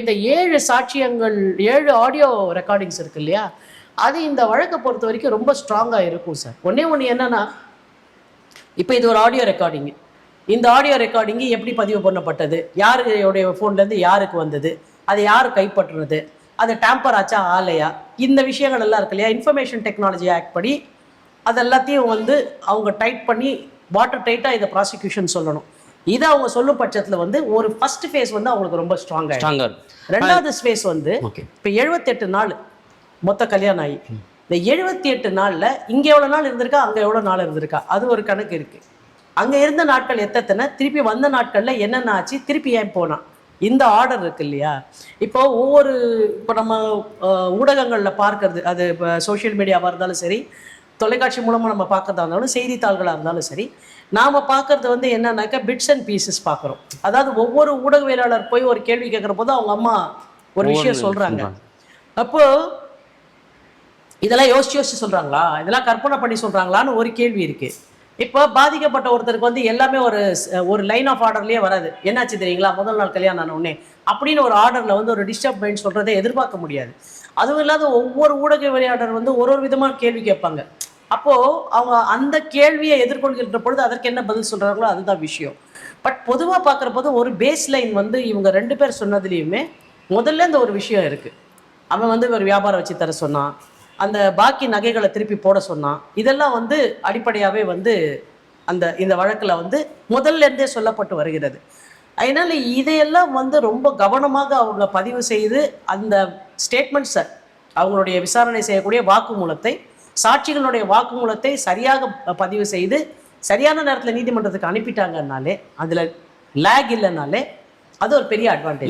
இந்த ஏழு சாட்சியங்கள் ஏழு ஆடியோ ரெக்கார்டிங்ஸ் இருக்கு இல்லையா? அது இந்த வழக்கை பொறுத்த வரைக்கும் ரொம்ப ஸ்ட்ராங்காக இருக்கும் சார் ஒன்றே ஒன்று என்னன்னா இப்போ இது ஒரு ஆடியோ ரெக்கார்டிங் இந்த ஆடியோ ரெக்கார்டிங்கு எப்படி பதிவு பண்ணப்பட்டது? யாருடைய ஃபோன்லேருந்து யாருக்கு வந்தது? அதை யார் கைப்பற்றுறது அது டேம்பர் ஆச்சா ஆலையா இந்த விஷயங்கள் எல்லாம் இருக்கு இல்லையா? இன்ஃபர்மேஷன் டெக்னாலஜி ஆக்ட் படி அது எல்லாத்தையும் வந்து அவங்க டைட் பண்ணி வாட்டர் டைட்டாக இதை ப்ராசிக்யூஷன் சொல்லணும். இதை அவங்க சொல்லும் பட்சத்தில் வந்து ஒரு ஃபர்ஸ்ட் ஃபேஸ் வந்து அவங்களுக்கு ரொம்ப ஸ்ட்ராங் ஆகிடும் ஸ்ட்ராங்கா இருக்கும் ரெண்டாவது ஸ்பேஸ் வந்து இப்போ எழுபத்தெட்டு நாள் மொத்த கல்யாணம் ஆகி இந்த எழுபத்தி எட்டு நாளில் இங்கே எவ்வளோ நாள் இருந்திருக்கா அங்கே எவ்வளோ நாள் இருந்திருக்கா? அது ஒரு கணக்கு இருக்கு. அங்கே இருந்த நாட்கள் எத்தனை திருப்பி வந்த நாட்களில் என்னென்ன ஆச்சு? திருப்பி ஏன் போனான்? இந்த ஆர்டர் இருக்கு இல்லையா? இப்போ ஒவ்வொரு இப்போ நம்ம ஊடகங்களில் பார்க்கறது அது இப்போ சோஷியல் மீடியாவாக இருந்தாலும் சரி தொலைக்காட்சி மூலமாக நம்ம பார்க்கறதா இருந்தாலும் செய்தித்தாள்களாக இருந்தாலும் சரி நாம் பார்க்கறது வந்து என்னன்னாக்கா பிட்ஸ் அண்ட் பீசஸ் பார்க்குறோம். அதாவது ஒவ்வொரு ஊடகவியலாளர் போய் ஒரு கேள்வி கேட்குற போது அவங்க அம்மா ஒரு விஷயம் சொல்கிறாங்க அப்போ இதெல்லாம் யோசிச்சு யோசிச்சு சொல்றாங்களா? இதெல்லாம் கற்பனை பண்ணி சொல்றாங்களான்னு ஒரு கேள்வி இருக்கு. இப்போ பாதிக்கப்பட்ட ஒருத்தருக்கு வந்து எல்லாமே ஒரு ஒரு லைன் ஆஃப் ஆர்டர்லயே வராது. என்னாச்சு தெரியுங்களா? முதல் நாள் கல்யாணம் ஆன உடனே. அப்படின்னு ஒரு ஆர்டர்ல வந்து ஒரு டிஸ்டர்ப் மைண்ட் சொல்றதை எதிர்பார்க்க முடியாது. அதுவும் இல்லாத ஒவ்வொரு ஊடக விளையாடர் வந்து ஒரு ஒரு விதமான கேள்வி கேட்பாங்க. அப்போ அவங்க அந்த கேள்வியை எதிர்கொள்கின்ற பொழுது அதற்கு என்ன பதில் சொல்றாங்களோ அதுதான் விஷயம். பட் பொதுவாக பார்க்குற போது ஒரு பேஸ் லைன் வந்து இவங்க ரெண்டு பேர் சொன்னதுலேயுமே முதல்ல இந்த ஒரு விஷயம் இருக்கு. அவன் வந்து ஒரு வியாபாரம் வச்சு தர சொன்னான். அந்த பாக்கி நகைகளை திருப்பி போட சொன்னான். இதெல்லாம் வந்து அடிப்படையாகவே வந்து அந்த இந்த வழக்கில் வந்து முதல்ல இருந்தே சொல்லப்பட்டு வருகிறது. அதனால் இதையெல்லாம் வந்து ரொம்ப கவனமாக அவங்க பதிவு செய்து அந்த ஸ்டேட்மெண்ட்ஸை அவங்களுடைய விசாரணை செய்யக்கூடிய வாக்குமூலத்தை சாட்சிகளுடைய வாக்குமூலத்தை சரியாக பதிவு செய்து சரியான நேரத்தில் நீதிமன்றத்துக்கு அனுப்பிட்டாங்கன்னாலே அதில் லேக் இல்லைனாலே அது ஒரு பெரிய அட்வான்டேஜ்